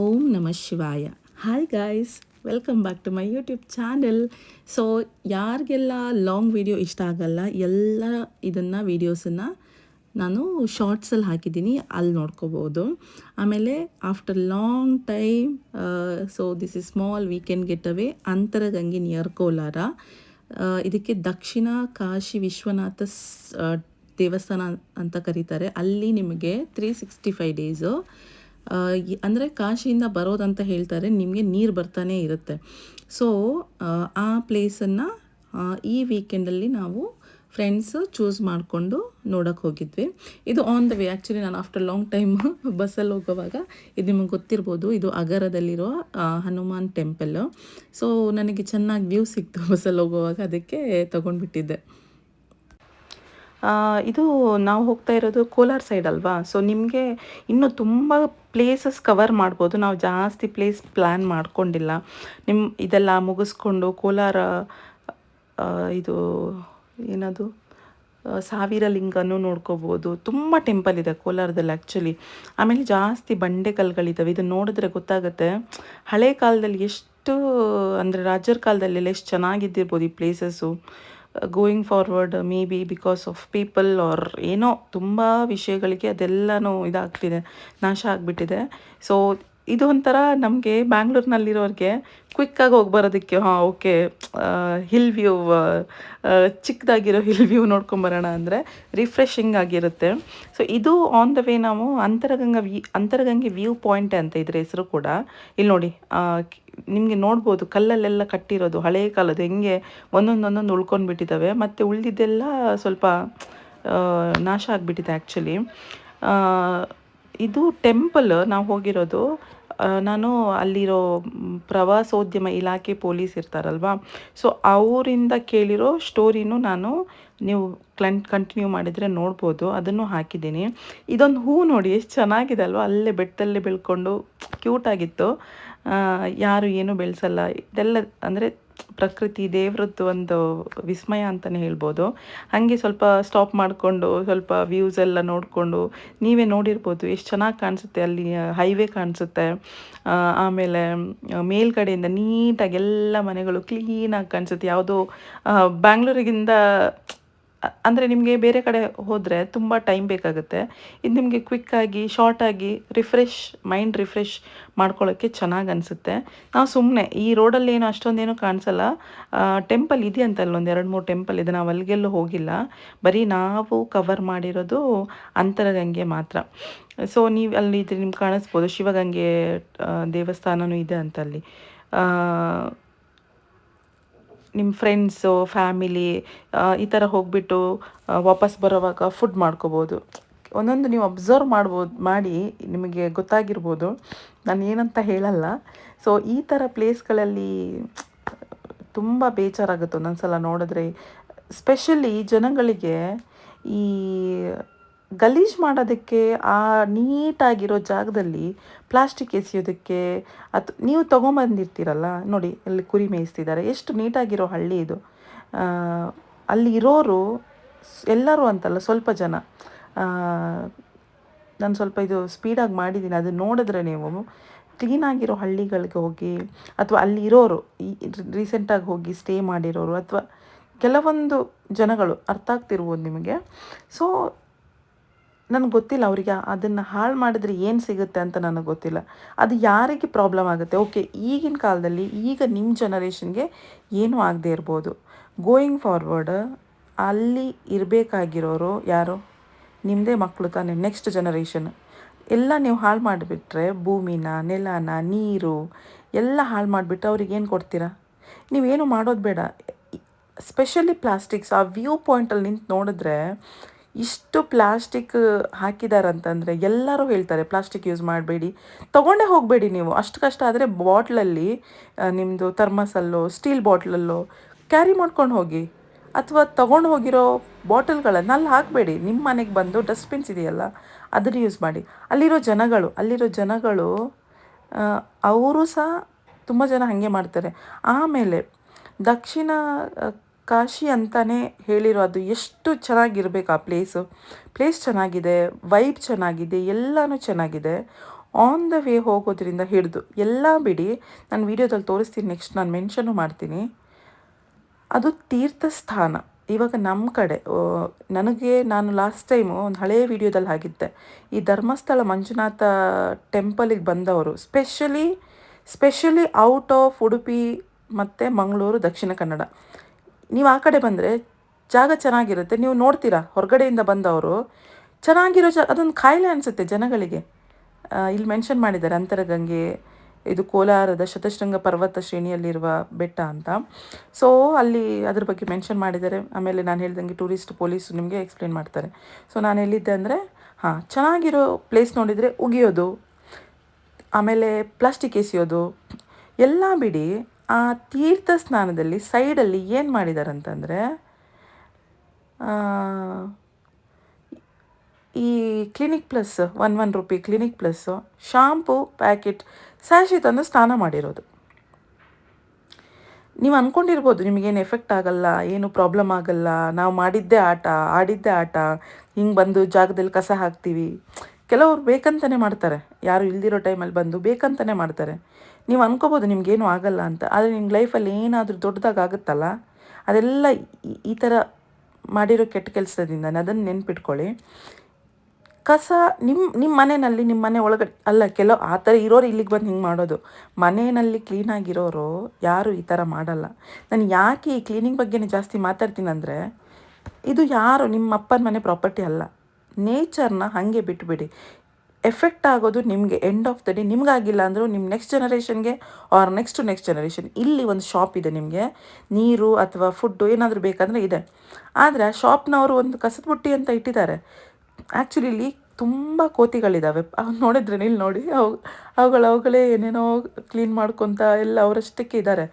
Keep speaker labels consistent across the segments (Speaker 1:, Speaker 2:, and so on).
Speaker 1: ಓಂ ನಮಃ ಶಿವಾಯ. Hi guys welcome back to my YouTube channel so ಯಾರಿಗೆಲ್ಲ ಲಾಂಗ್ ವಿಡಿಯೋ ಇಷ್ಟ ಆಗಲ್ಲ, ಎಲ್ಲ ಇದನ್ನು ವೀಡಿಯೋಸನ್ನು ನಾನು ಶಾರ್ಟ್ಸಲ್ಲಿ ಹಾಕಿದ್ದೀನಿ ಅಲ್ಲಿ ನೋಡ್ಕೋಬೋದು. ಆಮೇಲೆ after long time so this is small weekend getaway Antaragange near Kolar ಇದಕ್ಕೆ ದಕ್ಷಿಣ ಕಾಶಿ ವಿಶ್ವನಾಥ ದೇವಸ್ಥಾನ ಅಂತ ಕರೀತಾರೆ. ಅಲ್ಲಿ ನಿಮಗೆ ತ್ರೀ ಸಿಕ್ಸ್ಟಿ ಫೈವ್ ಡೇಸು ಅಂದರೆ ಕಾಶಿಯಿಂದ ಬರೋದಂತ ಹೇಳ್ತಾರೆ, ನಿಮಗೆ ನೀರು ಬರ್ತಾನೆ ಇರುತ್ತೆ. ಸೊ ಆ ಪ್ಲೇಸನ್ನು ಈ ವೀಕೆಂಡಲ್ಲಿ ನಾವು ಫ್ರೆಂಡ್ಸ್ ಚೂಸ್ ಮಾಡಿಕೊಂಡು ನೋಡೋಕ್ಕೆ ಹೋಗಿದ್ವಿ. ಇದು ಆನ್ ದ ವೇ ಆ್ಯಕ್ಚುಲಿ ನಾನು ಆಫ್ಟರ್ ಲಾಂಗ್ ಟೈಮ್ ಬಸ್ಸಲ್ಲಿ ಹೋಗುವಾಗ, ಇದು ನಿಮಗೆ ಗೊತ್ತಿರ್ಬೋದು, ಇದು ಅಗರದಲ್ಲಿರೋ ಹನುಮಾನ್ ಟೆಂಪಲ್ ಸೊ ನನಗೆ ಚೆನ್ನಾಗಿ ವ್ಯೂ ಸಿಕ್ತು ಬಸ್ಸಲ್ಲಿ ಹೋಗುವಾಗ, ಅದಕ್ಕೆ ತೊಗೊಂಡ್ಬಿಟ್ಟಿದ್ದೆ. ಇದು ನಾವು ಹೋಗ್ತಾ ಇರೋದು ಕೋಲಾರ ಸೈಡ್ ಅಲ್ವಾ? ಸೊ ನಿಮಗೆ ಇನ್ನೂ ತುಂಬ ಪ್ಲೇಸಸ್ ಕವರ್ ಮಾಡ್ಬೋದು. ನಾವು ಜಾಸ್ತಿ ಪ್ಲೇಸ್ ಪ್ಲ್ಯಾನ್ ಮಾಡ್ಕೊಂಡಿಲ್ಲ. ನಿಮ್ಮ ಇದೆಲ್ಲ ಮುಗಿಸ್ಕೊಂಡು ಕೋಲಾರ ಇದು ಏನದು? ಸಾವಿರ ಲಿಂಗನೂ ನೋಡ್ಕೋಬೋದು. ತುಂಬ ಟೆಂಪಲ್ ಇದೆ ಕೋಲಾರದಲ್ಲಿ ಆ್ಯಕ್ಚುಲಿ ಆಮೇಲೆ ಜಾಸ್ತಿ ಬಂಡೆಕಲ್ಗಳಿದ್ದಾವೆ ಇದು ನೋಡಿದ್ರೆ ಗೊತ್ತಾಗುತ್ತೆ. ಹಳೆ ಕಾಲದಲ್ಲಿ ಎಷ್ಟು, ಅಂದರೆ ರಾಜರ ಕಾಲದಲ್ಲೆಲ್ಲ ಎಷ್ಟು ಚೆನ್ನಾಗಿದ್ದಿರ್ಬೋದು ಈ places going forward maybe because of people are ಏನೋ ತುಂಬ ವಿಷಯಗಳಿಗೆ ಅದೆಲ್ಲನೂ ಇದಾಗ್ತಿದೆ, ನಾಶ ಆಗಿಬಿಟ್ಟಿದೆ. ಸೊ ಇದು ಒಂಥರ ನಮಗೆ ಬ್ಯಾಂಗ್ಳೂರ್ನಲ್ಲಿರೋರಿಗೆ ಕ್ವಿಕ್ಕಾಗಿ ಹೋಗಿ ಬರೋದಕ್ಕೆ ಹಾಂ ಓಕೆ ಹಿಲ್ ವ್ಯೂ ಚಿಕ್ಕದಾಗಿರೋ ಹಿಲ್ ವ್ಯೂ ನೋಡ್ಕೊಂಬರೋಣ ಅಂದರೆ ರಿಫ್ರೆಶಿಂಗ್ ಆಗಿರುತ್ತೆ. ಸೊ ಇದು ಆನ್ ದ ವೇ ನಾವು ಅಂತರಗಂಗಾ ವಿ ಅಂತರಗಂಗೆ ವ್ಯೂ ಪಾಯಿಂಟ್ ಅಂತ ಇದ್ರ ಹೆಸರು ಕೂಡ. ಇಲ್ಲಿ ನೋಡಿ ನಿಮಗೆ ನೋಡ್ಬೋದು ಕಲ್ಲಲ್ಲೆಲ್ಲ ಕಟ್ಟಿರೋದು ಹಳೆಯ ಕಾಲದ ಹೆಂಗೆ ಒಂದೊಂದು ಒಂದೊಂದು ಉಳ್ಕೊಂಡು ಬಿಟ್ಟಿದ್ದಾವೆ ಮತ್ತು ಉಳಿದಿದ್ದೆಲ್ಲ ಸ್ವಲ್ಪ ನಾಶ ಆಗಿಬಿಟ್ಟಿದೆ ಆ್ಯಕ್ಚುಲಿ ಇದು ಟೆಂಪಲ್ ನಾವು ಹೋಗಿರೋದು ನಾನು ಅಲ್ಲಿರೋ ಪ್ರವಾಸೋದ್ಯಮ ಇಲಾಖೆ ಪೊಲೀಸ್ ಇರ್ತಾರಲ್ವಾ? ಸೊ ಅವರಿಂದ ಕೇಳಿರೋ ಸ್ಟೋರಿನೂ ನಾನು ನೀವು ಕ್ಲನ್ ಕಂಟಿನ್ಯೂ ಮಾಡಿದರೆ ನೋಡ್ಬೋದು, ಅದನ್ನು ಹಾಕಿದ್ದೀನಿ. ಇದೊಂದು ಹೂ ನೋಡಿ, ಎಷ್ಟು ಚೆನ್ನಾಗಿದೆ ಅಲ್ವಾ? ಅಲ್ಲೇ ಬೆಟ್ಟದಲ್ಲೇ ಬೆಳ್ಕೊಂಡು ಕ್ಯೂಟಾಗಿತ್ತು ಯಾರು ಏನು ಬೆಳೆಸಲ್ಲ. ಇದೆಲ್ಲ ಅಂದರೆ ಪ್ರಕೃತಿ ದೇವ್ರದ್ದು ಒಂದು ವಿಸ್ಮಯ ಅಂತಲೇ ಹೇಳ್ಬೋದು. ಹಾಗೆ ಸ್ವಲ್ಪ ಸ್ಟಾಪ್ ಮಾಡಿಕೊಂಡು, ಸ್ವಲ್ಪ ವ್ಯೂಸ್ ಎಲ್ಲ ನೋಡಿಕೊಂಡು, ನೀವೇ ನೋಡಿರ್ಬೋದು ಎಷ್ಟು ಚೆನ್ನಾಗಿ ಕಾಣಿಸುತ್ತೆ ಅಲ್ಲಿ ಹೈವೇ ಕಾಣಿಸುತ್ತೆ. ಆಮೇಲೆ ಮೇಲ್ಗಡೆಯಿಂದ ನೀಟಾಗಿ ಎಲ್ಲ ಮನೆಗಳು ಕ್ಲೀನಾಗಿ ಕಾಣಿಸುತ್ತೆ. ಯಾವುದೋ ಬ್ಯಾಂಗ್ಳೂರಿಗಿಂತ ಅಂದರೆ ನಿಮಗೆ ಬೇರೆ ಕಡೆ ಹೋದರೆ ತುಂಬ ಟೈಮ್ ಬೇಕಾಗುತ್ತೆ. ಇದು ನಿಮಗೆ ಕ್ವಿಕ್ಕಾಗಿ ಶಾರ್ಟಾಗಿ ರಿಫ್ರೆಶ್ ಮೈಂಡ್ ರಿಫ್ರೆಶ್ ಮಾಡ್ಕೊಳ್ಳೋಕ್ಕೆ ಚೆನ್ನಾಗಿ ಅನಿಸುತ್ತೆ. ನಾವು ಸುಮ್ಮನೆ ಈ ರೋಡಲ್ಲಿ ಏನು ಅಷ್ಟೊಂದೇನು ಕಾಣಿಸಲ್ಲ. ಟೆಂಪಲ್ ಇದೆ ಅಂತ ಒಂದು ಎರಡು ಮೂರು ಟೆಂಪಲ್ ಇದೆ ನಾವು ಅಲ್ಲಿಗೆಲ್ಲೂ ಹೋಗಿಲ್ಲ. ಬರೀ ನಾವು ಕವರ್ ಮಾಡಿರೋದು ಅಂತರಗಂಗೆ ಮಾತ್ರ. ಸೊ ನೀವು ಅಲ್ಲಿ ನಿಮ್ಗೆ ಕಾಣಿಸ್ಬೋದು. ಶಿವಗಂಗೆ ದೇವಸ್ಥಾನವೂ ಇದೆ ಅಂತ ಅಲ್ಲಿ. ಆ, ನಿಮ್ಮ ಫ್ರೆಂಡ್ಸು ಫ್ಯಾಮಿಲಿ ಈ ಥರ ಹೋಗ್ಬಿಟ್ಟು ವಾಪಸ್ ಬರೋವಾಗ ಫುಡ್ ಮಾಡ್ಕೋಬೋದು. ಒಂದೊಂದು ನೀವು ಅಬ್ಸರ್ವ್ ಮಾಡ್ಬೋದು, ಮಾಡಿ ನಿಮಗೆ ಗೊತ್ತಾಗಿರ್ಬೋದು. ನಾನು ಏನಂತ ಹೇಳಲ್ಲ. ಸೊ ಈ ಥರ ಪ್ಲೇಸ್ಗಳಲ್ಲಿ ತುಂಬ ಬೇಜಾರಾಗುತ್ತೆ ಒಂದೊಂದ್ಸಲ ನೋಡಿದ್ರೆ. ಸ್ಪೆಷಲಿ ಜನಗಳಿಗೆ ಈ ಗಲೀಜು ಮಾಡೋದಕ್ಕೆ, ಆ ನೀಟಾಗಿರೋ ಜಾಗದಲ್ಲಿ ಪ್ಲಾಸ್ಟಿಕ್ ಎಸೆಯೋದಕ್ಕೆ ಅಥ್ ನೀವು ತೊಗೊಂಬಂದಿರ್ತೀರಲ್ಲ, ನೋಡಿ ಅಲ್ಲಿ ಕುರಿ ಮೇಯಿಸ್ತಿದ್ದಾರೆ, ಎಷ್ಟು ನೀಟಾಗಿರೋ ಹಳ್ಳಿ ಇದು. ಅಲ್ಲಿ ಇರೋರು ಎಲ್ಲರೂ ಅಂತಲ್ಲ, ಸ್ವಲ್ಪ ಜನ. ನಾನು ಸ್ವಲ್ಪ ಇದು ಸ್ಪೀಡಾಗಿ ಮಾಡಿದ್ದೀನಿ ಅದು ನೋಡಿದ್ರೆ ನೀವು ಕ್ಲೀನಾಗಿರೋ ಹಳ್ಳಿಗಳಿಗೆ ಹೋಗಿ, ಅಥವಾ ಅಲ್ಲಿ ಇರೋರು ರೀಸೆಂಟಾಗಿ ಹೋಗಿ ಸ್ಟೇ ಮಾಡಿರೋರು, ಅಥವಾ ಕೆಲವೊಂದು ಜನಗಳು ಅರ್ಥ ಆಗ್ತಿರ್ಬೋದು ನಿಮಗೆ. ಸೊ ನನಗೆ ಗೊತ್ತಿಲ್ಲ ಅವರಿಗೆ ಅದನ್ನು ಹಾಳು ಮಾಡಿದ್ರೆ ಏನು ಸಿಗುತ್ತೆ ಅಂತ ನನಗೆ ಗೊತ್ತಿಲ್ಲ. ಅದು ಯಾರಿಗೆ ಪ್ರಾಬ್ಲಮ್ ಆಗುತ್ತೆ? ಓಕೆ ಈಗಿನ ಕಾಲದಲ್ಲಿ ಈಗ ನಿಮ್ಮ ಜನರೇಷನ್ಗೆ ಏನೂ ಆಗದೆ ಇರ್ಬೋದು. ಗೋಯಿಂಗ್ ಫಾರ್ವರ್ಡ್ ಅಲ್ಲಿ ಇರಬೇಕಾಗಿರೋರು ಯಾರು? ನಿಮ್ಮದೇ ಮಕ್ಕಳು ತಾನೇ ನೆಕ್ಸ್ಟ್ ಜನರೇಷನ್ ಎಲ್ಲ ನೀವು ಹಾಳು ಮಾಡಿಬಿಟ್ರೆ ಭೂಮಿನ, ನೆಲನ, ನೀರು ಎಲ್ಲ ಹಾಳು ಮಾಡಿಬಿಟ್ಟು ಅವ್ರಿಗೆ ಏನು ಕೊಡ್ತೀರಾ? ನೀವೇನು ಮಾಡೋದು ಬೇಡ. ಸ್ಪೆಷಲಿ ಪ್ಲಾಸ್ಟಿಕ್ಸ್ ಆ ವ್ಯೂ ಪಾಯಿಂಟಲ್ಲಿ ನಿಂತು ನೋಡಿದ್ರೆ ಇಷ್ಟು ಪ್ಲಾಸ್ಟಿಕ್ ಹಾಕಿದಾರಂತಂದರೆ ಎಲ್ಲರೂ ಹೇಳ್ತಾರೆ ಪ್ಲಾಸ್ಟಿಕ್ ಯೂಸ್ ಮಾಡಬೇಡಿ. ತೊಗೊಂಡೇ ಹೋಗಬೇಡಿ ನೀವು. ಅಷ್ಟು ಕಷ್ಟ ಆದರೆ ಬಾಟ್ಲಲ್ಲಿ ನಿಮ್ಮದು ಥರ್ಮಸಲ್ಲೋ, ಸ್ಟೀಲ್ ಬಾಟ್ಲಲ್ಲೋ ಕ್ಯಾರಿ ಮಾಡ್ಕೊಂಡು ಹೋಗಿ. ಅಥವಾ ತೊಗೊಂಡು ಹೋಗಿರೋ ಬಾಟಲ್ಗಳನ್ನು ಅಲ್ಲಿ ಹಾಕಬೇಡಿ. ನಿಮ್ಮ ಮನೆಗೆ ಬಂದು ಡಸ್ಟ್ಬಿನ್ಸ್ ಇದೆಯಲ್ಲ, ಅದನ್ನು ಯೂಸ್ ಮಾಡಿ. ಅಲ್ಲಿರೋ ಜನಗಳು ಅಲ್ಲಿರೋ ಜನಗಳು ಅವರು ಸಹ ತುಂಬ ಜನ ಹಾಗೆ ಮಾಡ್ತಾರೆ. ಆಮೇಲೆ ದಕ್ಷಿಣ ಕಾಶಿ ಅಂತಲೇ ಹೇಳಿರೋ ಅದು ಎಷ್ಟು ಚೆನ್ನಾಗಿರ್ಬೇಕು ಆ ಪ್ಲೇಸು ಪ್ಲೇಸ್ ಚೆನ್ನಾಗಿದೆ ವೈಬ್ ಚೆನ್ನಾಗಿದೆ, ಎಲ್ಲನೂ ಚೆನ್ನಾಗಿದೆ. ಆನ್ ದ ವೇ ಹೋಗೋದ್ರಿಂದ ಹಿಡಿದು ಎಲ್ಲ ಬಿಡಿ ನಾನು ವೀಡಿಯೋದಲ್ಲಿ ತೋರಿಸ್ತೀನಿ ನೆಕ್ಸ್ಟ್ ನಾನು ಮೆನ್ಷನು ಮಾಡ್ತೀನಿ. ಅದು ತೀರ್ಥಸ್ಥಾನ. ಇವಾಗ ನಮ್ಮ ಕಡೆ ನನಗೆ ನಾನು ಲಾಸ್ಟ್ ಟೈಮು ಒಂದು ಹಳೆಯ ವಿಡಿಯೋದಲ್ಲಿ ಆಗಿದ್ದೆ ಈ ಧರ್ಮಸ್ಥಳ ಮಂಜುನಾಥ ಟೆಂಪಲಿಗೆ ಬಂದವರು specially specially out of Udupi ಮತ್ತು ಮಂಗಳೂರು ದಕ್ಷಿಣ ಕನ್ನಡ. ನೀವು ಆ ಕಡೆ ಬಂದರೆ ಜಾಗ ಚೆನ್ನಾಗಿರುತ್ತೆ. ನೀವು ನೋಡ್ತೀರಾ? ಹೊರಗಡೆಯಿಂದ ಬಂದವರು ಚೆನ್ನಾಗಿರೋ ಜಾ, ಅದೊಂದು ಕಾಯಿಲೆ ಅನಿಸುತ್ತೆ ಜನಗಳಿಗೆ. ಇಲ್ಲಿ ಮೆನ್ಷನ್ ಮಾಡಿದ್ದಾರೆ ಅಂತರಗಂಗೆ, ಇದು ಕೋಲಾರದ ಶತಶೃಂಗ ಪರ್ವತ ಶ್ರೇಣಿಯಲ್ಲಿರುವ ಬೆಟ್ಟ ಅಂತ. ಸೊ ಅಲ್ಲಿ ಅದ್ರ ಬಗ್ಗೆ ಮೆನ್ಷನ್ ಮಾಡಿದ್ದಾರೆ. ಆಮೇಲೆ ನಾನು ಹೇಳ್ದಂಗೆ ಟೂರಿಸ್ಟ್ ಪೊಲೀಸ್ ನಿಮಗೆ ಎಕ್ಸ್ಪ್ಲೇನ್ ಮಾಡ್ತಾರೆ. ಸೊ ನಾನು ಎಲ್ಲಿದ್ದೆ ಅಂದರೆ, ಹಾಂ, ಚೆನ್ನಾಗಿರೋ ಪ್ಲೇಸ್ ನೋಡಿದರೆ ಉಗಿಯೋದು, ಆಮೇಲೆ ಪ್ಲಾಸ್ಟಿಕ್ ಎಸೆಯೋದು, ಎಲ್ಲ ಬಿಡಿ ಆ ತೀರ್ಥ ಸ್ನಾನದಲ್ಲಿ ಸೈಡಲ್ಲಿ ಏನು ಮಾಡಿದ್ದಾರೆ ಅಂತಂದರೆ ಈ clinic plus one one rupee clinic plus shampoo packet sachet ತಂದು ಸ್ನಾನ ಮಾಡಿರೋದು. ನೀವು ಅಂದ್ಕೊಂಡಿರ್ಬೋದು ನಿಮಗೇನು ಎಫೆಕ್ಟ್ ಆಗಲ್ಲ, ಏನು ಪ್ರಾಬ್ಲಮ್ ಆಗಲ್ಲ, ನಾವು ಮಾಡಿದ್ದೇ ಆಟ, ಆಡಿದ್ದೇ ಆಟ, ಹಿಂಗೆ ಬಂದು ಜಾಗದಲ್ಲಿ ಕಸ ಹಾಕ್ತೀವಿ. ಕೆಲವರು ಬೇಕಂತಲೇ ಮಾಡ್ತಾರೆ, ಯಾರು ಇಲ್ದಿರೋ ಟೈಮಲ್ಲಿ ಬಂದು ಬೇಕಂತಲೇ ಮಾಡ್ತಾರೆ. ನೀವು ಅನ್ಕೋಬೋದು ನಿಮ್ಗೇನು ಆಗಲ್ಲ ಅಂತ. ಆದರೆ ನಿಮ್ಮ ಲೈಫಲ್ಲಿ ಏನಾದರೂ ದೊಡ್ಡದಾಗುತ್ತಲ್ಲ ಅದೆಲ್ಲ ಈ- ಥರ ಮಾಡಿರೋ ಕೆಟ್ಟ ಕೆಲಸದಿಂದ ಅದನ್ನು ನೆನ್ಪಿಟ್ಕೊಳ್ಳಿ. ಕಸ ನಿಮ್ಮ ನಿಮ್ಮ ಮನೆಯಲ್ಲಿ ನಿಮ್ಮ ಮನೆ ಒಳಗಡೆ, ಅಲ್ಲ ಕೆಲವು, ಆ ಥರ ಇರೋರು ಇಲ್ಲಿಗೆ ಬಂದು ಹಿಂಗೆ ಮಾಡೋದು. ಮನೆಯಲ್ಲಿ ಕ್ಲೀನಾಗಿರೋರು ಯಾರು ಈ ಥರ ಮಾಡಲ್ಲ. ನಾನು ಯಾಕೆ ಈ ಕ್ಲೀನಿಂಗ್ ಬಗ್ಗೆನೇ ಜಾಸ್ತಿ ಮಾತಾಡ್ತೀನಿ ಅಂದರೆ, ಇದು ಯಾರು ನಿಮ್ಮ ಅಪ್ಪನ ಮನೆ ಪ್ರಾಪರ್ಟಿ ಅಲ್ಲ. ನೇಚರ್ನ ಹಾಗೆ ಬಿಟ್ಬಿಡಿ. ಎಫೆಕ್ಟ್ ಆಗೋದು ನಿಮಗೆ ಎಂಡ್ ಆಫ್ ದ ಡೇ ನಿಮಗಾಗಿಲ್ಲ ಅಂದರೂ ನಿಮ್ಮ ನೆಕ್ಸ್ಟ್ ಜನರೇಷನ್ಗೆ ಆರ್ ನೆಕ್ಸ್ಟ್ ನೆಕ್ಸ್ಟ್ ಜನರೇಷನ್ ಇಲ್ಲಿ ಒಂದು ಶಾಪ್ ಇದೆ ನಿಮಗೆ. ನೀರು ಅಥವಾ ಫುಡ್ಡು ಏನಾದರೂ ಬೇಕಂದರೆ ಇದೆ. ಆದರೆ ಆ ಶಾಪ್ನವರು ಒಂದು ಕಸದ ಬುಟ್ಟಿ ಅಂತ ಇಟ್ಟಿದ್ದಾರೆ. ಆ್ಯಕ್ಚುಲಿ ಇಲ್ಲಿ ತುಂಬ ಕೋತಿಗಳಿದ್ದಾವೆ ನೋಡಿದ್ರೆ ಇಲ್ಲಿ ನೋಡಿ. ಅವು, ಅವುಗಳು ಅವುಗಳೇ ಏನೇನೋ ಕ್ಲೀನ್ ಮಾಡ್ಕೊತ ಎಲ್ಲ ಅವರಷ್ಟಕ್ಕೆ ಇದ್ದಾರೆ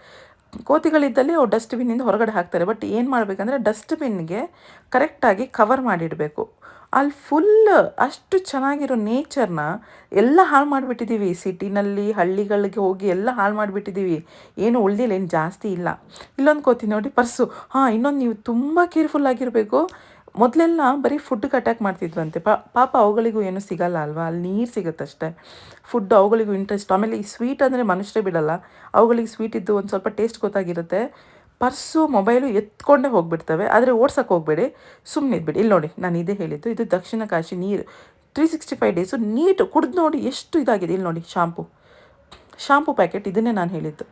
Speaker 1: ಕೋತಿಗಳಿದ್ದಲ್ಲಿ ಅವು ಡಸ್ಟ್ಬಿನ್ನಿಂದ ಹೊರಗಡೆ ಹಾಕ್ತಾರೆ. ಬಟ್ ಏನು ಮಾಡಬೇಕಂದ್ರೆ ಡಸ್ಟ್ಬಿನ್ಗೆ ಕರೆಕ್ಟಾಗಿ ಕವರ್ ಮಾಡಿಡಬೇಕು. ಅಲ್ಲಿ ಫುಲ್ ಅಷ್ಟು ಚೆನ್ನಾಗಿರೋ ನೇಚರ್ನ ಎಲ್ಲ ಹಾಳು ಮಾಡಿಬಿಟ್ಟಿದ್ದೀವಿ ಸಿಟಿನಲ್ಲಿ, ಹಳ್ಳಿಗಳಿಗೆ ಹೋಗಿ ಎಲ್ಲ ಹಾಳು ಮಾಡಿಬಿಟ್ಟಿದ್ದೀವಿ ಏನು ಉಳ್ದಿಲ್ಲ, ಏನು ಜಾಸ್ತಿ ಇಲ್ಲ. ಇಲ್ಲೊಂದು ಕೋತಿ ನೋಡಿ, ಪರ್ಸು. ಹಾಂ, ಇನ್ನೊಂದು ನೀವು ತುಂಬ ಕೇರ್ಫುಲ್ ಆಗಿರಬೇಕು. ಮೊದಲೆಲ್ಲ ಬರೀ ಫುಡ್ ಅಟ್ಯಾಕ್ ಮಾಡ್ತಿದ್ವಂತೆ ಪಾಪ ಅವುಗಳಿಗೂ ಏನೂ ಸಿಗಲ್ಲ ಅಲ್ವಾ? ಅಲ್ಲಿ ನೀರು ಸಿಗುತ್ತಷ್ಟೇ ಫುಡ್ ಅವುಗಳಿಗೂ ಇಂಟ್ರೆಸ್ಟ್ ಆಮೇಲೆ ಈ ಸ್ವೀಟ್ ಅಂದರೆ ಮನುಷ್ಯರೇ ಬಿಡಲ್ಲ. ಅವುಗಳಿಗೆ ಸ್ವೀಟ್ ಇದ್ದು ಒಂದು ಸ್ವಲ್ಪ ಟೇಸ್ಟ್ ಗೊತ್ತಾಗಿರುತ್ತೆ. ಪರ್ಸು ಮೊಬೈಲು ಎತ್ಕೊಂಡೇ ಹೋಗ್ಬಿಡ್ತವೆ, ಆದರೆ ಓಡ್ಸಕ್ಕೆ ಹೋಗಬೇಡಿ. ಸುಮ್ಮನೆ ಇದ್ಬಿಡಿ. ಇಲ್ಲಿ ನೋಡಿ, ನಾನು ಇದೇ ಹೇಳಿದ್ದು, ಇದು ದಕ್ಷಿಣ ಕಾಶಿ ನೀರು. Three sixty five days neat ಕುಡ್ದು ನೋಡಿ ಎಷ್ಟು ಇದಾಗಿದೆ. ಇಲ್ಲಿ ನೋಡಿ, ಶಾಂಪು. ಶಾಂಪು ಪ್ಯಾಕೆಟ್, ಇದನ್ನೇ ನಾನು ಹೇಳಿದ್ದು.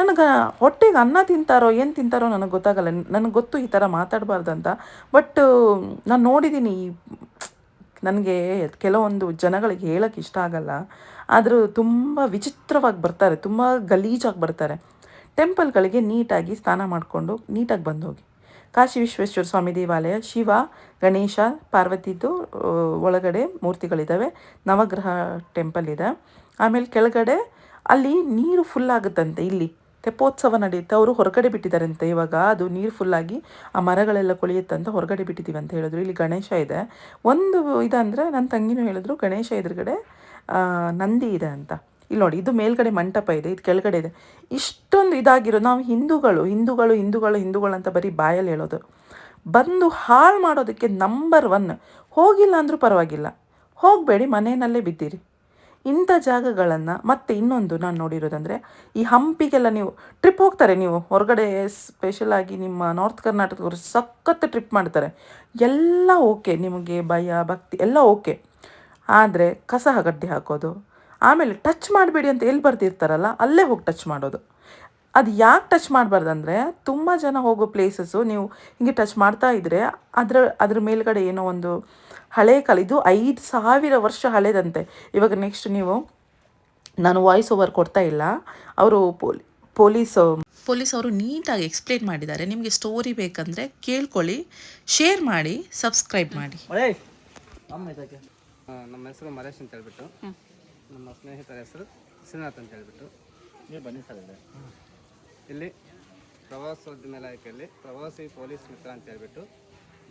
Speaker 1: ನನಗೆ ಹೊಟ್ಟೆಗೆ ಅನ್ನ ತಿಂತಾರೋ, ಏನು ತಿಂತಾರೋ ನನಗೆ ಗೊತ್ತಾಗಲ್ಲ. ನನಗೆ ಗೊತ್ತು ಈ ಥರ ಮಾತಾಡಬಾರ್ದು ಅಂತ. ಬಟ್ ನಾನು ನೋಡಿದ್ದೀನಿ ನನಗೆ ಕೆಲವೊಂದು ಜನಗಳಿಗೆ ಹೇಳೋಕ್ಕೆ ಇಷ್ಟ ಆಗಲ್ಲ. ಆದರೂ ತುಂಬ ವಿಚಿತ್ರವಾಗಿ ಬರ್ತಾರೆ, ತುಂಬ ಗಲೀಜಾಗಿ ಬರ್ತಾರೆ. ಟೆಂಪಲ್ಗಳಿಗೆ ನೀಟಾಗಿ ಸ್ನಾನ ಮಾಡಿಕೊಂಡು ನೀಟಾಗಿ ಬಂದು ಹೋಗಿ ಕಾಶಿ ವಿಶ್ವೇಶ್ವರ ಸ್ವಾಮಿ ದೇವಾಲಯ, ಶಿವ, ಗಣೇಶ, ಪಾರ್ವತಿದು ಒಳಗಡೆ ಮೂರ್ತಿಗಳಿದ್ದಾವೆ ನವಗ್ರಹ ಟೆಂಪಲ್ ಇದೆ. ಆಮೇಲೆ ಕೆಳಗಡೆ ಅಲ್ಲಿ ನೀರು ಫುಲ್ ಆಗುತ್ತಂತೆ ಇಲ್ಲಿ. ತೆಪ್ಪೋತ್ಸವ ನಡೆಯುತ್ತೆ. ಅವರು ಹೊರಗಡೆ ಬಿಟ್ಟಿದ್ದಾರಂತೆ ಇವಾಗ. ಅದು ನೀರು ಫುಲ್ಲಾಗಿ ಆ ಮರಗಳೆಲ್ಲ ಕೊಳೆಯುತ್ತಂತ ಹೊರಗಡೆ ಬಿಟ್ಟಿದ್ದೀವಿ ಅಂತ ಹೇಳಿದ್ರು. ಇಲ್ಲಿ ಗಣೇಶ ಇದೆ. ಒಂದು ಇದಂದರೆ ನನ್ನ ತಂಗಿನೂ ಹೇಳಿದ್ರು, ಗಣೇಶ ಎದುರುಗಡೆ ನಂದಿ ಇದೆ ಅಂತ. ಇಲ್ಲಿ ನೋಡಿ, ಇದು ಮೇಲ್ಗಡೆ ಮಂಟಪ ಇದೆ, ಇದು ಕೆಳಗಡೆ ಇದೆ. ಇಷ್ಟೊಂದು ಇದಾಗಿರೋ, ನಾವು ಹಿಂದೂಗಳು ಹಿಂದೂಗಳು ಹಿಂದೂಗಳು ಹಿಂದೂಗಳು ಅಂತ ಬರೀ ಬಾಯಲ್ಲಿ ಹೇಳೋದು. ಬಂದು ಹಾಳು ಮಾಡೋದಕ್ಕೆ ನಂಬರ್ ಒನ್ ಹೋಗಿಲ್ಲ ಅಂದರೂ ಪರವಾಗಿಲ್ಲ. ಹೋಗಬೇಡಿ, ಮನೆಯಲ್ಲೇ ಬಿದ್ದೀರಿ. ಇಂಥ ಜಾಗಗಳನ್ನು ಮತ್ತೆ ಇನ್ನೊಂದು ನಾನು ನೋಡಿರೋದಂದರೆ, ಈ ಹಂಪಿಗೆಲ್ಲ ನೀವು ಟ್ರಿಪ್ ಹೋಗ್ತಾರೆ ನೀವು. ಹೊರಗಡೆ ಸ್ಪೆಷಲಾಗಿ ನಿಮ್ಮ ನಾರ್ತ್ ಕರ್ನಾಟಕದವರು ಸಖತ್ತು ಟ್ರಿಪ್ ಮಾಡ್ತಾರೆ. ಎಲ್ಲ ಓಕೆ ನಿಮಗೆ ಭಯ, ಭಕ್ತಿ ಎಲ್ಲ ಓಕೆ ಆದರೆ ಕಸ ಗಡ್ಡೆ ಹಾಕೋದು ಆಮೇಲೆ ಟಚ್ ಮಾಡಬೇಡಿ ಅಂತ ಎಲ್ಲಿ ಬರ್ದಿರ್ತಾರಲ್ಲ ಅಲ್ಲೇ ಹೋಗಿ ಟಚ್ ಮಾಡೋದು. ಅದು ಯಾಕೆ ಟಚ್ ಮಾಡಬಾರ್ದಂದ್ರೆ ತುಂಬ ಜನ ಹೋಗೋ ಪ್ಲೇಸಸ್ಸು ನೀವು ಹಿಂಗೆ ಟಚ್ ಮಾಡ್ತಾ ಇದ್ದರೆ ಅದರ ಅದ್ರ ಮೇಲ್ಗಡೆ ಏನೋ ಒಂದು ಹಳೆ ಕಾಲ ಇದು ಐದು ಸಾವಿರ ವರ್ಷ ಹಳೆದಂತೆ. ಇವಾಗ ನೆಕ್ಸ್ಟ್ ನೀವು ನಾನು ವಾಯ್ಸ್ ಓವರ್ ಕೊಡ್ತಾ ಇಲ್ಲ ಅವರು ಪೋಲಿ ಪೊಲೀಸ್ ಪೊಲೀಸ್ ಅವರು ನೀಟಾಗಿ ಎಕ್ಸ್ಪ್ಲೇನ್ ಮಾಡಿದ್ದಾರೆ. ನಿಮಗೆ ಸ್ಟೋರಿ ಬೇಕಂದರೆ ಕೇಳ್ಕೊಳ್ಳಿ ಶೇರ್ ಮಾಡಿ ಸಬ್ಸ್ಕ್ರೈಬ್ ಮಾಡಿ.
Speaker 2: ನಮ್ಮ ಹೆಸರು ಮರೇಶ್ ಅಂತ ಹೇಳ್ಬಿಟ್ಟು. ನಮ್ಮ ಸ್ನೇಹಿತರ ಹೆಸರು ಶ್ರೀನಾಥ್ ಅಂತ ಹೇಳ್ಬಿಟ್ಟು. ಇಲ್ಲಿ. ಪ್ರವಾಸೋದ್ಯಮ ಇಲಾಖೆಯಲ್ಲಿ ಪ್ರವಾಸಿ ಪೊಲೀಸ್ ಮಿತ್ರ ಅಂತ ಹೇಳ್ಬಿಟ್ಟು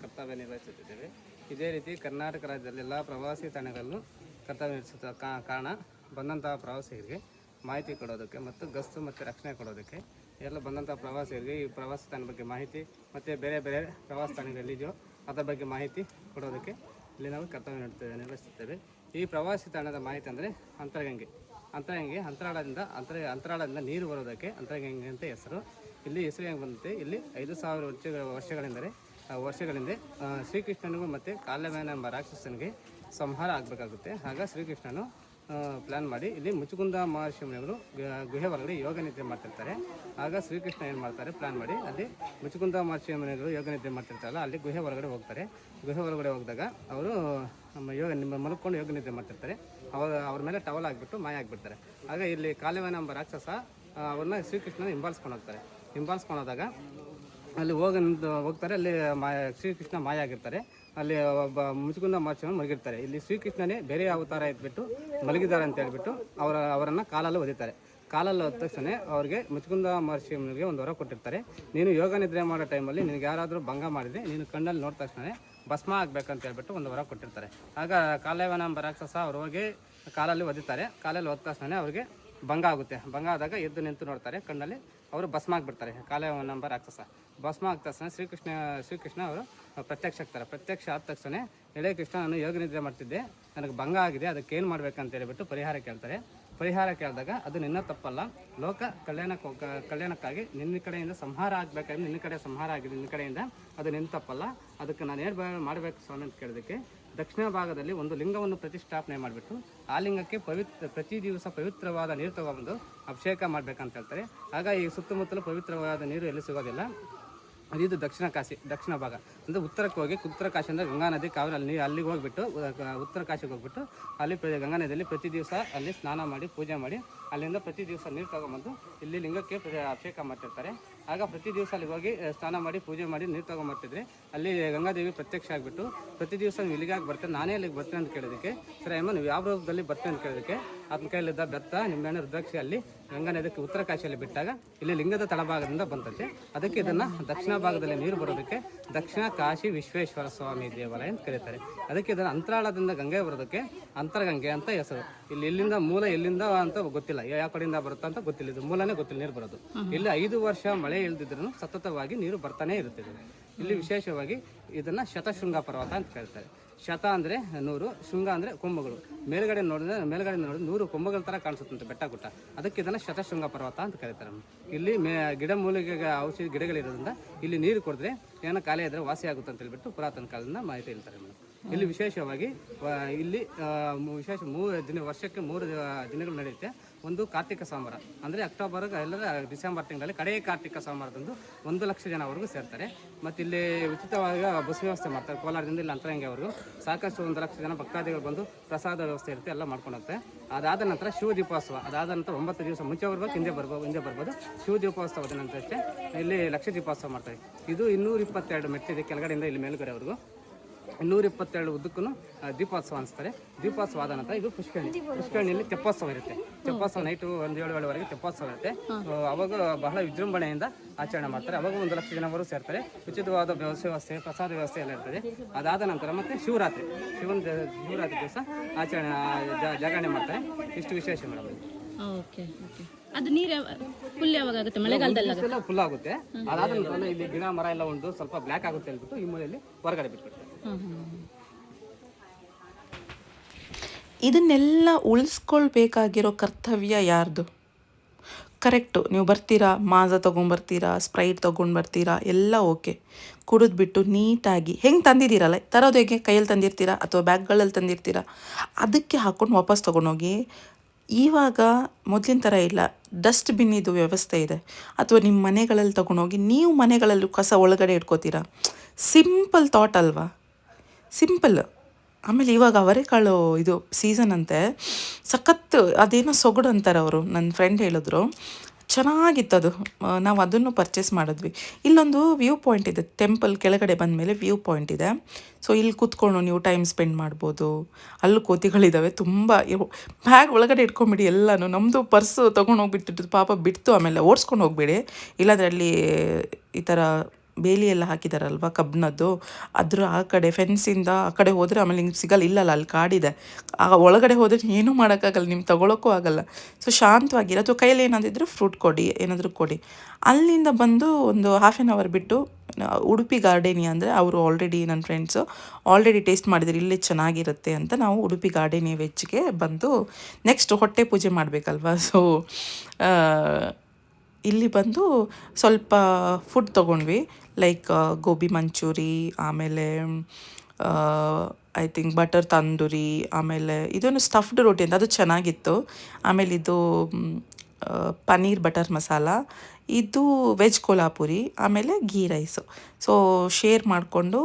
Speaker 2: ಕರ್ತವ್ಯ ನಿರ್ವಹಿಸುತ್ತಿದ್ದೇವೆ. ಇದೇ ರೀತಿ ಕರ್ನಾಟಕ ರಾಜ್ಯದಲ್ಲಿ ಎಲ್ಲ ಪ್ರವಾಸಿ ತಾಣಗಳಲ್ಲೂ ಕರ್ತವ್ಯ ನಿರ್ವಹಿಸುತ್ತ ಕಾ- ಕಾರಣ ಬಂದಂತಹ ಪ್ರವಾಸಿಗರಿಗೆ ಮಾಹಿತಿ ಕೊಡೋದಕ್ಕೆ ಮತ್ತು ಗಸ್ತು ಮತ್ತು ರಕ್ಷಣೆ ಕೊಡೋದಕ್ಕೆ ಎಲ್ಲ ಬಂದಂಥ ಪ್ರವಾಸಿಗರಿಗೆ ಈ ಪ್ರವಾಸಿ ತಾಣ ಬಗ್ಗೆ ಮಾಹಿತಿ ಮತ್ತು ಬೇರೆ ಬೇರೆ ಪ್ರವಾಸ ತಾಣಗಳಲ್ಲಿದೆಯೋ ಅದರ ಬಗ್ಗೆ ಮಾಹಿತಿ ಕೊಡೋದಕ್ಕೆ ಇಲ್ಲಿ ನಾವು ಕರ್ತವ್ಯ ನೀಡುತ್ತೇವೆ ನಿರ್ವಹಿಸುತ್ತೇವೆ ಈ ಪ್ರವಾಸಿ ತಾಣದ ಮಾಹಿತಿ ಅಂದರೆ ಅಂತರಗಂಗೆ. ಅಂತರಗಂಗೆ ಅಂತರಾಳದಿಂದ ಅಂತರ ಅಂತರಾಳದಿಂದ ನೀರು ಬರೋದಕ್ಕೆ ಅಂತರಗಂಗೆ ಅಂತ ಹೆಸರು. ಇಲ್ಲಿ ಹೆಸರು ಬಂದಿದೆ? ಇಲ್ಲಿ ಐದು ಸಾವಿರ ವರ್ಷ ವರ್ಷಗಳೆಂದರೆ ವರ್ಷಗಳಿಂದ ಶ್ರೀಕೃಷ್ಣನಿಗೂ ಮತ್ತು ಕಾಲವೇನ ಎಂಬ ರಾಕ್ಷಸನಿಗೆ ಸಂಹಾರ ಆಗಬೇಕಾಗುತ್ತೆ. ಆಗ ಶ್ರೀಕೃಷ್ಣನು ಪ್ಲ್ಯಾನ್ ಮಾಡಿ ಇಲ್ಲಿ ಮುಚುಕುಂದ ಮಹರ್ಷಿ ಗ- ಗುಹೆ ಒಳಗಡೆ ಯೋಗ ನಿದ್ರೆ ಮಾಡ್ತಿರ್ತಾರೆ. ಆಗ ಶ್ರೀಕೃಷ್ಣ ಏನು ಮಾಡ್ತಾರೆ? ಪ್ಲ್ಯಾನ್ ಮಾಡಿ ಅಲ್ಲಿ ಮುಚುಕುಂದ ಮಹರ್ಷಿ ಮುನಿಗಳು ಯೋಗ ನಿದ್ರೆ ಮಾಡ್ತಿರ್ತಾರಲ್ಲ, ಅಲ್ಲಿ ಗುಹೆ ಹೊರಗಡೆ ಹೋಗ್ತಾರೆ. ಗುಹೆ ಹೊರಗಡೆ ಹೋಗಿದಾಗ ಅವರು ನಮ್ಮ ಯೋಗ ನಿಮ್ಮ ಮಲ್ಕೊಂಡು ಯೋಗ ನಿದ್ರೆ ಮಾಡ್ತಿರ್ತಾರೆ. ಅವಾಗ ಅವ್ರ ಮೇಲೆ ಟವಲ್ ಆಗಿಬಿಟ್ಟು ಮಾಯ ಆಗಿಬಿಡ್ತಾರೆ. ಆಗ ಇಲ್ಲಿ ಕಾಲವೇನ ಎಂಬ ರಾಕ್ಷಸ ಅವ್ರನ್ನ ಶ್ರೀಕೃಷ್ಣನ ಹಿಂಬಾಲಿಸ್ಕೊಂಡು ಹೋಗ್ತಾರೆ. ಹಿಂಬಾಲಿಸ್ಕೊಂಡು ಹೋದಾಗ ಅಲ್ಲಿ ಹೋಗ ನಿಂತು ಹೋಗ್ತಾರೆ, ಅಲ್ಲಿ ಮಾಯ ಶ್ರೀಕೃಷ್ಣ ಮಾಯ ಆಗಿರ್ತಾರೆ. ಅಲ್ಲಿ ಒಬ್ಬ ಮುಚುಕುಂದ ಮಹರ್ಷಿಯನ್ನು ಮಲಗಿರ್ತಾರೆ. ಇಲ್ಲಿ ಶ್ರೀಕೃಷ್ಣನೇ ಬೇರೆ ಅವತಾರ ಇದ್ಬಿಟ್ಟು ಮಲಗಿದ್ದಾರೆ ಅಂತ ಹೇಳ್ಬಿಟ್ಟು ಅವರ ಅವರನ್ನು ಕಾಲಲ್ಲಿ ಒದಿತಾರೆ. ಕಾಲಲ್ಲಿ ಹೋದ ತಕ್ಷಣ ಅವ್ರಿಗೆ ಮುಚುಕುಂದ ಮಹರ್ಷಿ ಮುನಿಗೆ ಒಂದು ವರ ಕೊಟ್ಟಿರ್ತಾರೆ. ನೀನು ಯೋಗ ನಿದ್ರೆ ಮಾಡೋ ಟೈಮಲ್ಲಿ ನಿನಗೆ ಯಾರಾದರೂ ಭಂಗ ಮಾಡಿದರೆ ನೀನು ಕಣ್ಣಲ್ಲಿ ನೋಡಿದ ತಕ್ಷಣ ಭಸ್ಮ ಆಗ್ಬೇಕಂತ ಹೇಳ್ಬಿಟ್ಟು ಒಂದು ವರ ಕೊಟ್ಟಿರ್ತಾರೆ. ಆಗ ಕಾಲೇವನ ರಾಕ್ಷಸ ಅವ್ರು ಹೋಗಿ ಕಾಲಲ್ಲಿ ಒದಿತಾರೆ. ಕಾಲಲ್ಲಿ ಒದ್ದ ತಕ್ಷಣ ಅವ್ರಿಗೆ ಭಂಗ ಆಗುತ್ತೆ. ಭಂಗ ಆದಾಗ ಎದ್ದು ನಿಂತು ನೋಡ್ತಾರೆ. ಕಣ್ಣಲ್ಲಿ ಅವರು ಭಸ್ಮ ಆಗ್ಬಿಡ್ತಾರೆ. ಕಾಲೇವನ ರಾಕ್ಷಸ. ಭಸ್ಮ ಆದ ತಕ್ಷಣ ಶ್ರೀಕೃಷ್ಣ ಶ್ರೀಕೃಷ್ಣ ಅವರು ಪ್ರತ್ಯಕ್ಷ ಆಗ್ತಾರೆ. ಪ್ರತ್ಯಕ್ಷ ಆದ ತಕ್ಷಣ ಎಳೆ ಕೃಷ್ಣ, ನಾನು ಯೋಗ ನಿದ್ರೆ ಮಾಡ್ತಿದ್ದೆ. ನನಗೆ ಭಂಗ ಆಗಿದೆ. ಅದಕ್ಕೆ ಏನು ಮಾಡ್ಬೇಕಂತ ಹೇಳಿಬಿಟ್ಟು ಪರಿಹಾರ ಕೇಳ್ತಾರೆ. ಪರಿಹಾರ ಕೇಳಿದಾಗ ಅದು ನಿನ್ನ ತಪ್ಪಲ್ಲ. ಲೋಕ ಕಲ್ಯಾಣ ಕಲ್ಯಾಣಕ್ಕಾಗಿ ನಿನ್ನ ಕಡೆಯಿಂದ ಸಂಹಾರ ಆಗಬೇಕಾದ್ರೆ ನಿನ್ನ ಕಡೆ ಸಂಹಾರ ಆಗಿದೆ, ನಿನ್ನ ಕಡೆಯಿಂದ ಅದು ನಿನ್ನ ತಪ್ಪಲ್ಲ. ಅದಕ್ಕೆ ನಾನು ಏನು ಮಾಡಬೇಕು ಸ್ವಾಮಿ ಅಂತ ಕೇಳೋದಕ್ಕೆ ದಕ್ಷಿಣ ಭಾಗದಲ್ಲಿ ಒಂದು ಲಿಂಗವನ್ನು ಪ್ರತಿಷ್ಠಾಪನೆ ಮಾಡಿಬಿಟ್ಟು ಆ ಲಿಂಗಕ್ಕೆ ಪವಿತ್ರ ಪ್ರತಿ ದಿವಸ ಪವಿತ್ರವಾದ ನೀರು ತಗೊಬಂದು ಅಭಿಷೇಕ ಮಾಡಬೇಕಂತ ಹೇಳ್ತಾರೆ. ಆಗ ಈ ಸುತ್ತಮುತ್ತಲು ಪವಿತ್ರವಾದ ನೀರು ಎಲ್ಲಿ ಸಿಗೋದಿಲ್ಲ? ಇದು ದಕ್ಷಿಣ ಕಾಶಿ, ದಕ್ಷಿಣ ಭಾಗ. ಅಂದರೆ ಉತ್ತರಕ್ಕೆ ಹೋಗಿ ಉತ್ತರ ಕಾಶಿ ಅಂದರೆ ಗಂಗಾ ನದಿ, ಕಾವೇರಿ ಅಲ್ಲಿ, ಅಲ್ಲಿಗೆ ಹೋಗ್ಬಿಟ್ಟು ಉತ್ತರ ಕಾಶಿಗೆ ಹೋಗ್ಬಿಟ್ಟು ಅಲ್ಲಿ ಗಂಗಾ ನದಿಯಲ್ಲಿ ಪ್ರತಿ ದಿವಸ ಅಲ್ಲಿ ಸ್ನಾನ ಮಾಡಿ, ಪೂಜೆ ಮಾಡಿ, ಅಲ್ಲಿಂದ ಪ್ರತಿ ದಿವಸ ನೀರು ತಗೊಂಬಂದು ಇಲ್ಲಿ ಲಿಂಗಕ್ಕೆ ಅಭಿಷೇಕ ಮಾಡ್ತಿರ್ತಾರೆ. ಆಗ ಪ್ರತಿ ದಿವಸ ಅಲ್ಲಿಗೆ ಹೋಗಿ ಸ್ನಾನ ಮಾಡಿ, ಪೂಜೆ ಮಾಡಿ, ನೀರು ತಗೊಂಬರ್ತಿದ್ರೆ ಅಲ್ಲಿ ಗಂಗಾದೇವಿ ಪ್ರತ್ಯಕ್ಷ ಆಗಿಬಿಟ್ಟು ಪ್ರತಿ ದಿವಸ ನೀವು ಇಲ್ಲಿಗಾಗಿ ಬರ್ತೇನೆ ನಾನೇ ಅಲ್ಲಿಗೆ ಬರ್ತೇನೆ ಅಂತ ಕೇಳೋದಕ್ಕೆ ಸರ್ ಅಮ್ಮ, ನೀವು ಯಾವ ರೂಪದಲ್ಲಿ ಬರ್ತೇನೆ ಅಂತ ಕೇಳೋದಕ್ಕೆ ಅದನ್ನ ಕೈಯಲ್ಲಿದ್ದ ಬೆತ್ತ, ನಿಂಬೆಹಣ್ಣು ರುದ್ರಾಕ್ಷಿ ಅಲ್ಲಿ ಗಂಗಾ ನದಿಗೆ ಉತ್ತರ ಕಾಶಿಯಲ್ಲಿ ಬಿಟ್ಟಾಗ ಇಲ್ಲಿ ಲಿಂಗದ ತಳಭಾಗದಿಂದ ಬಂತಂತೆ ಅದಕ್ಕೆ ಇದನ್ನ ದಕ್ಷಿಣ ಭಾಗದಲ್ಲಿ ನೀರು ಬರೋದಕ್ಕೆ ದಕ್ಷಿಣ ಕಾಶಿ ವಿಶ್ವೇಶ್ವರ ಸ್ವಾಮಿ ದೇವಾಲಯ ಅಂತ ಕರೀತಾರೆ. ಅದಕ್ಕೆ ಇದನ್ನ ಅಂತರಾಳದಿಂದ ಗಂಗೆ ಬರೋದಕ್ಕೆ ಅಂತರಗಂಗೆ ಅಂತ ಹೆಸರು. ಇಲ್ಲಿ ಎಲ್ಲಿಂದ ಮೂಲ ಎಲ್ಲಿಂದ ಅಂತ ಗೊತ್ತಿಲ್ಲ. ಯಾವ ಕಡೆಯಿಂದ ಬರುತ್ತ ಅಂತ ಗೊತ್ತಿಲ್ಲ. ಇದು ಮೂಲನೇ ಗೊತ್ತಿಲ್ಲ ನೀರು ಬರೋದು. ಇಲ್ಲಿ ಐದು ವರ್ಷ ಮಳೆ ಇಳಿದಿದ್ರೂ ಸತತವಾಗಿ ನೀರು ಬರ್ತಾನೆ ಇರುತ್ತೆ ಇದು. ಇಲ್ಲಿ ವಿಶೇಷವಾಗಿ ಇದನ್ನ ಶತಶೃಂಗ ಪರ್ವತ ಅಂತ ಹೇಳ್ತಾರೆ ಶತ ಅಂದರೆ ನೂರು, ಶೃಂಗ ಅಂದರೆ ಕೊಂಬಗಳು ಮೇಲ್ಗಡೆ ನೋಡಿದ್ರೆ ಮೇಲ್ಗಡೆ ನೋಡಿದ್ರೆ ನೂರು ಕೊಂಬಗಳ ತರ ಕಾಣಿಸುತ್ತಂತೆ ಬೆಟ್ಟ ಗುಟ್ಟ. ಅದಕ್ಕೆ ಇದನ್ನ ಶತಶೃಂಗ ಪರ್ವತ ಅಂತ ಕರೀತಾರೆ ಇಲ್ಲಿ ಮೇ, ಗಿಡ ಮೂಲಿಕೆಗೆ ಔಷಧಿ ಗಿಡಗಳಿರೋದ್ರಿಂದ ಇಲ್ಲಿ ನೀರು ಕುಡಿದ್ರೆ ಏನೋ ಖಾಲಿ ಇದ್ರೆ ವಾಸಿ ಆಗುತ್ತೆ ಅಂತ ಹೇಳ್ಬಿಟ್ಟು ಪುರಾತನ ಕಾಲದಿಂದ ಮಾಹಿತಿ ಹೇಳ್ತಾರೆ ಮೇಡಮ್. ಇಲ್ಲಿ ವಿಶೇಷವಾಗಿ ಇಲ್ಲಿ ವಿಶೇಷ ಮೂರು ದಿನ, ವರ್ಷಕ್ಕೆ ಮೂರು ದಿನಗಳು ನಡೆಯುತ್ತೆ. ಒಂದು ಕಾರ್ತಿಕ ಸೋಮವಾರ ಅಂದರೆ ಅಕ್ಟೋಬರ್ ಎಲ್ಲರ ಡಿಸೆಂಬರ್ ತಿಂಗಳಲ್ಲಿ ಕಡೆಯ ಕಾರ್ತಿಕ ಸೋಮವಾರದಂದು ಒಂದು ಲಕ್ಷ ಜನವರೆಗೂ ಸೇರ್ತಾರೆ. ಮತ್ತು ಇಲ್ಲಿ ಉಚಿತವಾಗಿ ಬಸ್ ವ್ಯವಸ್ಥೆ ಮಾಡ್ತಾರೆ. ಕೋಲಾರದಿಂದ ಇಲ್ಲಿ ಅವರು ಸಾಕಷ್ಟು ಒಂದು ಲಕ್ಷ ಜನ ಭಕ್ತಾದಿಗಳು ಬಂದು ಪ್ರಸಾದ ವ್ಯವಸ್ಥೆ ಇರುತ್ತೆ, ಎಲ್ಲ ಮಾಡ್ಕೊಂಡು ಅದಾದ ನಂತರ ಶಿವ ದೀಪೋತ್ಸವ. ಅದಾದ ನಂತರ ಒಂಬತ್ತು ದಿವಸ ಮುಂಚೆ ಬರ್ಬೋದು, ಹಿಂದೆ ಬರ್ಬೋದು ಹಿಂದೆ ಬರ್ಬೋದು. ಶಿವ ದೀಪೋತ್ಸವದ ಅಷ್ಟೇ. ಇಲ್ಲಿ ಲಕ್ಷ ದೀಪೋತ್ಸವ ಮಾಡ್ತಾರೆ. ಇದು ಇನ್ನೂರ ಇಪ್ಪತ್ತೆರಡು ಮೆಟ್ಟಿದೆ, ಕೆಳಗಡೆಯಿಂದ ಇಲ್ಲಿ ಮೇಲ್ಗಡೆವರೆಗೂ. ನೂರ ಇಪ್ಪತ್ತೆರಡು ಉದ್ದಕ್ಕೂ ದೀಪೋತ್ಸವ ಅನಿಸ್ತಾರೆ. ದೀಪೋತ್ಸವ ಆದ ನಂತರ ಇದು ಪುಷ್ಕರಣಿ. ಪುಷ್ಕರಣಿಯಲ್ಲಿ ತೆಪ್ಪೋತ್ಸವ ಇರುತ್ತೆ. ತೆಪ್ಪೋತ್ಸವ ನೈಟು ಒಂದು ಏಳು ಏಳುವರೆಗೆ ತೆಪ್ಪೋತ್ಸವ ಇರುತ್ತೆ. ಅವಾಗ ಬಹಳ ವಿಜೃಂಭಣೆಯಿಂದ ಆಚರಣೆ ಮಾಡ್ತಾರೆ. ಅವಾಗ ಒಂದು ಲಕ್ಷ ಜನವರು ಸೇರ್ತಾರೆ. ಉಚಿತವಾದ ವ್ಯವಸ್ಥೆ ವ್ಯವಸ್ಥೆ ಪ್ರಸಾದ ವ್ಯವಸ್ಥೆ ಎಲ್ಲ ಇರ್ತದೆ. ಅದಾದ ನಂತರ ಮತ್ತೆ ಶಿವರಾತ್ರಿ. ಶಿವನ ಶಿವರಾತ್ರಿ ದಿವಸ ಆಚರಣೆ ಜಾಗರಣೆ ಮಾಡ್ತಾರೆ. ಇಷ್ಟು ವಿಶೇಷ ಮೇಡಮ್.
Speaker 3: Okay okay. ಅದು ನೀರು ಫುಲ್ ಯಾವಾಗ ಆಗುತ್ತೆ? ಮಳೆಗಾಲದಲ್ಲಿ
Speaker 2: ಫುಲ್ ಆಗುತ್ತೆ. ಅದಾದ ನಂತರ ಇಲ್ಲಿ ಗಿಡ ಮರ ಎಲ್ಲ ಒಂದು ಸ್ವಲ್ಪ ಬ್ಲ್ಯಾಕ್ ಆಗುತ್ತೆ ಹೇಳ್ಬಿಟ್ಟು ಈ ಮೂಲೆಯಲ್ಲಿ ಹೊರಗಡೆ
Speaker 3: ಹಾಂ
Speaker 1: ಇದನ್ನೆಲ್ಲ ಉಳಿಸ್ಕೊಳ್ಬೇಕಾಗಿರೋ ಕರ್ತವ್ಯ ಯಾರ್ದು? ಕರೆಕ್ಟು, ನೀವು ಬರ್ತೀರಾ? ಮಾಜ ತೊಗೊಂಬರ್ತೀರಾ ಸ್ಪ್ರೈಟ್ ತೊಗೊಂಡು ಬರ್ತೀರಾ? ಎಲ್ಲ ಓಕೆ. ಕುಡಿದ್ಬಿಟ್ಟು ನೀಟಾಗಿ, ಹೆಂಗೆ ತಂದಿದ್ದೀರಲ್ಲ? ತರೋದು ಹೇಗೆ? ಕೈಯಲ್ಲಿ ತಂದಿರ್ತೀರಾ? ಅಥವಾ ಬ್ಯಾಗ್ಗಳಲ್ಲಿ ತಂದಿರ್ತೀರಾ? ಅದಕ್ಕೆ ಹಾಕ್ಕೊಂಡು ವಾಪಸ್ ತೊಗೊಂಡೋಗಿ, ಇವಾಗ ಮೊದಲಿನ ಥರ ಇಲ್ಲ. ಡಸ್ಟ್ಬಿನ್ ಇದು ವ್ಯವಸ್ಥೆ ಇದೆ. ಅಥವಾ ನಿಮ್ಮ ಮನೆಗಳಲ್ಲಿ ತೊಗೊಂಡೋಗಿ, ನೀವು ಮನೆಗಳಲ್ಲೂ ಕಸ ಒಳಗಡೆ ಇಟ್ಕೋತೀರಾ? ಸಿಂಪಲ್ ಥಾಟ್ ಅಲ್ವಾ? ಸಿಂಪಲ್. ಆಮೇಲೆ ಇವಾಗ ಅವರೆಕಾಳು ಇದು ಸೀಸನ್ ಅಂತೆ. ಸಖತ್ ಅದೇನೋ ಸೊಗಡು ಅಂತಾರೆ ಅವರು ನನ್ನ ಫ್ರೆಂಡ್ ಹೇಳಿದ್ರು. ಚೆನ್ನಾಗಿತ್ತು ಅದು. ನಾವು ಅದನ್ನು ಪರ್ಚೇಸ್ ಮಾಡಿದ್ವಿ. ಇಲ್ಲೊಂದು ವ್ಯೂ ಪಾಯಿಂಟ್ ಇದೆ ಟೆಂಪಲ್ ಕೆಳಗಡೆ ಬಂದ ಮೇಲೆ ವ್ಯೂ ಪಾಯಿಂಟ್ ಇದೆ. ಸೊ ಇಲ್ಲಿ ಕೂತ್ಕೊಂಡು ನೀವು ಟೈಮ್ ಸ್ಪೆಂಡ್ ಮಾಡ್ಬೋದು. ಅಲ್ಲೂ ಕೋತಿಗಳಿದ್ದಾವೆ ತುಂಬ ಬ್ಯಾಗ್ ಒಳಗಡೆ ಇಟ್ಕೊಂಬಿಡಿ ಎಲ್ಲನೂ. ನಮ್ಮದು ಪರ್ಸು ತೊಗೊಂಡು ಹೋಗ್ಬಿಟ್ಟಿದ್ದು ಪಾಪ ಬಿಡ್ತು ಆಮೇಲೆ. ಓಡಿಸ್ಕೊಂಡು ಹೋಗ್ಬೇಡಿ. ಇಲ್ಲಾಂದ್ರೆ ಅಲ್ಲಿ ಈ ಥರ ಬೇಲಿ ಎಲ್ಲ ಹಾಕಿದಾರಲ್ವ ಕಬ್ಬಿಣದ್ದು ಅದ್ರ ಆ ಕಡೆ ಫೆನ್ಸಿಂದ ಆ ಕಡೆ ಹೋದರೆ ಆಮೇಲೆ ನಿಮ್ಗೆ ಸಿಗಲ್ಲ, ಇಲ್ಲಲ್ಲ, ಅಲ್ಲಿ ಕಾಡಿದೆ. ಆ ಒಳಗಡೆ ಹೋದರೆ ಏನೂ ಮಾಡೋಕ್ಕಾಗಲ್ಲ, ನಿಮ್ಗೆ ತೊಗೊಳೋಕ್ಕೂ ಆಗಲ್ಲ. ಸೊ ಶಾಂತವಾಗಿರೋ, ಅಥವಾ ಕೈಯಲ್ಲಿ ಏನಾದಿದ್ರೆ ಫ್ರೂಟ್ ಕೊಡಿ, ಏನಾದರೂ ಕೊಡಿ. ಅಲ್ಲಿಂದ ಬಂದು ಒಂದು ಹಾಫ್ ಆನ್ ಅವರ್ ಬಿಟ್ಟು ಉಡುಪಿ ಗಾರ್ಡೇನಿಯಾ ಅಂದರೆ ಅವರು ಆಲ್ರೆಡಿ ನನ್ನ ಫ್ರೆಂಡ್ಸು ಆಲ್ರೆಡಿ ಟೇಸ್ಟ್ ಮಾಡಿದ್ರು, ಇಲ್ಲೇ ಚೆನ್ನಾಗಿರುತ್ತೆ ಅಂತ ನಾವು ಉಡುಪಿ ಗಾರ್ಡೇನಿಯಾ ವೆಜ್ಗೆ ಬಂದು ನೆಕ್ಸ್ಟ್ ಹೊಟ್ಟೆ ಪೂಜೆ ಮಾಡಬೇಕಲ್ವ? ಸೊ ಇಲ್ಲಿ ಬಂದು ಸ್ವಲ್ಪ ಫುಡ್ ತೊಗೊಂಡ್ವಿ. ಲೈಕ್ ಗೋಬಿ ಮಂಚೂರಿ ಆಮೇಲೆ ಐ ಥಿಂಕ್ ಬಟರ್ ತಂದೂರಿ ಆಮೇಲೆ ಇದೊಂದು ಸ್ಟಫ್ಡ್ ರೋಟಿ ಅಂತ ಅದು ಚೆನ್ನಾಗಿತ್ತು. ಆಮೇಲೆ ಇದು ಮ್, ಪನ್ನೀರ್ ಬಟರ್ ಮಸಾಲ ಇದು ವೆಜ್ ಕೊಲ್ಹಾಪುರಿ ಆಮೇಲೆ ಗೀ ರೈಸು ಸೊ ಶೇರ್ ಮಾಡಿಕೊಂಡು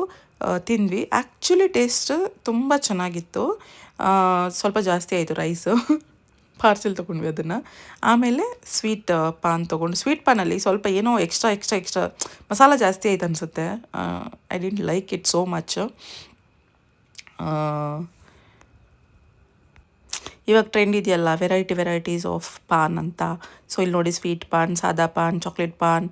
Speaker 1: ತಿಂದ್ವಿ. ಆ್ಯಕ್ಚುಲಿ ಟೇಸ್ಟ್ ತುಂಬ ಚೆನ್ನಾಗಿತ್ತು. ಸ್ವಲ್ಪ ಜಾಸ್ತಿ ಆಯಿತು ರೈಸು ಪಾರ್ಸೆಲ್ ತೊಗೊಂಡ್ವಿ ಅದನ್ನು. ಆಮೇಲೆ ಸ್ವೀಟ್ ಪಾನ್ ತೊಗೊಂಡು ಸ್ವೀಟ್ ಪಾನಲ್ಲಿ ಸ್ವಲ್ಪ ಏನೋ ಎಕ್ಸ್ಟ್ರಾ ಎಕ್ಸ್ಟ್ರಾ ಎಕ್ಸ್ಟ್ರಾ ಮಸಾಲ ಜಾಸ್ತಿ ಆಯ್ತು ಅನಿಸುತ್ತೆ. I didn't like it so much ಇವಾಗ ಟ್ರೆಂಡ್ ಇದೆಯಲ್ಲ ವೆರೈಟಿ ವೆರೈಟೀಸ್ ಆಫ್ ಪಾನ್ ಅಂತ. ಸೊ ಇಲ್ಲಿ ನೋಡಿ ಸ್ವೀಟ್ ಪಾನ್ ಸಾದಾ ಪಾನ್ ಚಾಕ್ಲೇಟ್ ಪಾನ್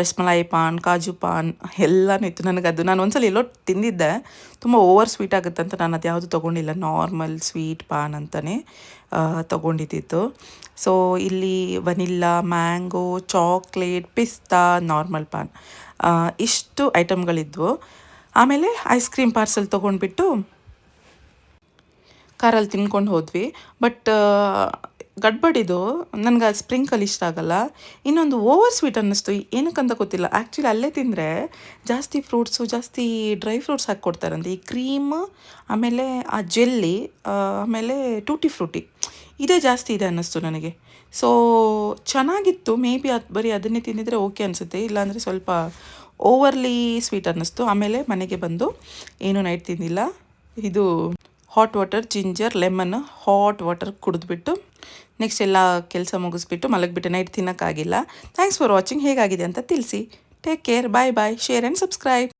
Speaker 1: ರಸ್ಮಲಾಯಿ ಪಾನ್ ಕಾಜು ಪಾನ್ ಎಲ್ಲನೂ ಇತ್ತು ನನಗೆ ಅದು. ನಾನು ಒಂದ್ಸಲ ಎಲ್ಲೋ ತಿಂದಿದ್ದೆ. ತುಂಬ ಓವರ್ ಸ್ವೀಟ್ ಆಗುತ್ತೆ ಅಂತ ನಾನು ಅದು ಯಾವುದು ತೊಗೊಂಡಿಲ್ಲ ನಾರ್ಮಲ್ ಸ್ವೀಟ್ ಪಾನ್ ಅಂತಲೇ ತೊಗೊಂಡಿದ್ದಿತ್ತು ಸೊ ಇಲ್ಲಿ vanilla mango chocolate pista normal paan ಇಷ್ಟು ಐಟಮ್ಗಳಿದ್ವು ಆಮೇಲೆ ಐಸ್ ಕ್ರೀಮ್ ಪಾರ್ಸೆಲ್ ತೊಗೊಂಡ್ಬಿಟ್ಟು ಕಾರಲ್ಲಿ ತಿನ್ಕೊಂಡು ಹೋದ್ವಿ. ಬಟ್ ಗಡ್ಬಡಿದು ನನಗೆ ಅದು ಸ್ಪ್ರಿಂಕಲ್ ಇಷ್ಟ ಆಗಲ್ಲ. ಇನ್ನೊಂದು ಓವರ್ ಸ್ವೀಟ್ ಅನ್ನಿಸ್ತು. ಏನಕ್ಕಂತ ಗೊತ್ತಿಲ್ಲ. ಆ್ಯಕ್ಚುಲಿ ಅಲ್ಲೇ ತಿಂದರೆ ಜಾಸ್ತಿ ಫ್ರೂಟ್ಸು ಜಾಸ್ತಿ ಡ್ರೈ ಫ್ರೂಟ್ಸ್ ಹಾಕಿ ಕೊಡ್ತಾರಂತೆ ಈ ಕ್ರೀಮ್ ಆಮೇಲೆ ಆ ಜೆಲ್ಲಿ ಆಮೇಲೆ ಟೂಟಿ ಫ್ರೂಟಿ ಇದೇ ಜಾಸ್ತಿ ಇದೆ ಅನ್ನಿಸ್ತು ನನಗೆ. ಸೊ ಚೆನ್ನಾಗಿತ್ತು. ಮೇ ಬಿ ಅದು ಬರೀ ಅದನ್ನೇ ತಿಂದಿದ್ರೆ ಓಕೆ ಅನಿಸುತ್ತೆ. ಇಲ್ಲಾಂದರೆ ಸ್ವಲ್ಪ ಓವರ್ಲಿ ಸ್ವೀಟ್ ಅನ್ನಿಸ್ತು. ಆಮೇಲೆ ಮನೆಗೆ ಬಂದು, ಏನು ನೈಟ್ ತಿಂದಿಲ್ಲ? ಇದು hot water ginger lemon hot water ಕುಡಿದ್ಬಿಟ್ಟು next ಎಲ್ಲ ಕೆಲಸ ಮುಗಿಸ್ಬಿಟ್ಟು ಮಲಗಿಬಿಟ್ಟು ನೈಟ್ ತಿನ್ನೋಕ್ಕಾಗಿಲ್ಲ. ಥ್ಯಾಂಕ್ಸ್ ಫಾರ್ ವಾಚಿಂಗ್ ಹೇಗಾಗಿದೆ ಅಂತ ತಿಳಿಸಿ. Take care bye bye share and subscribe